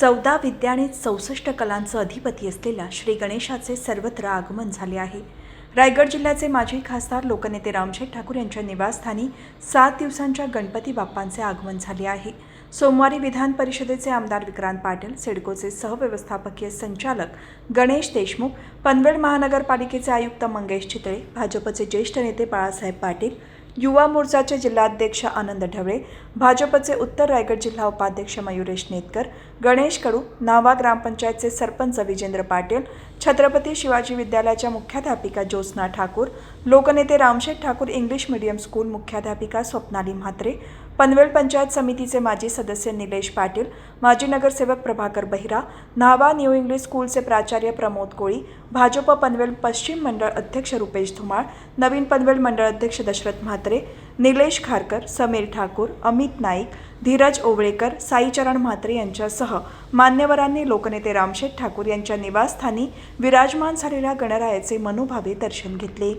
चौदा विद्या आणि चौसष्ट कलांचं अधिपती असलेल्या श्री गणेशाचे सर्वत्र आगमन झाले आहे. रायगड जिल्ह्याचे माजी खासदार लोकनेते रामशेठ ठाकूर यांच्या निवासस्थानी सात दिवसांच्या गणपती बाप्पांचे आगमन झाले आहे. सोमवारी विधान परिषदेचे आमदार विक्रांत पाटील सिडकोचे सहव्यवस्थापकीय संचालक गणेश देशमुख पनवेल महानगरपालिकेचे आयुक्त मंगेश चितळे भाजपचे ज्येष्ठ नेते बाळासाहेब पाटील युवा मोर्चाचे जिल्हाध्यक्ष आनंद ढवळे भाजपचे उत्तर रायगड जिल्हा उपाध्यक्ष मयुरेश नेतकर गणेश कडू नावा ग्रामपंचायतचे सरपंच विजेंद्र पाटील छत्रपती शिवाजी विद्यालयाच्या मुख्याध्यापिका ज्योत्स्ना ठाकूर लोकनेते Ramsheth Thakur English medium school मुख्याध्यापिका स्वप्नाली म्हात्रे पनवेल पंचायत समितीचे माजी सदस्य निलेश पाटील माजी नगरसेवक प्रभाकर बहिरा न्हावा न्यू इंग्लिश स्कूलचे प्राचार्य प्रमोद कोळी भाजप पनवेल पश्चिम मंडळ अध्यक्ष रुपेश धुमाळ नवीन पनवेल मंडळ अध्यक्ष दशरथ म्हात्रे निलेश खारकर समीर ठाकूर अमित नाईक धीरज ओवळेकर साईचरण म्हात्रे यांच्यासह मान्यवरांनी लोकनेते रामशेठ ठाकूर यांच्या निवासस्थानी विराजमान झालेल्या गणरायाचे मनोभावे दर्शन घेतले.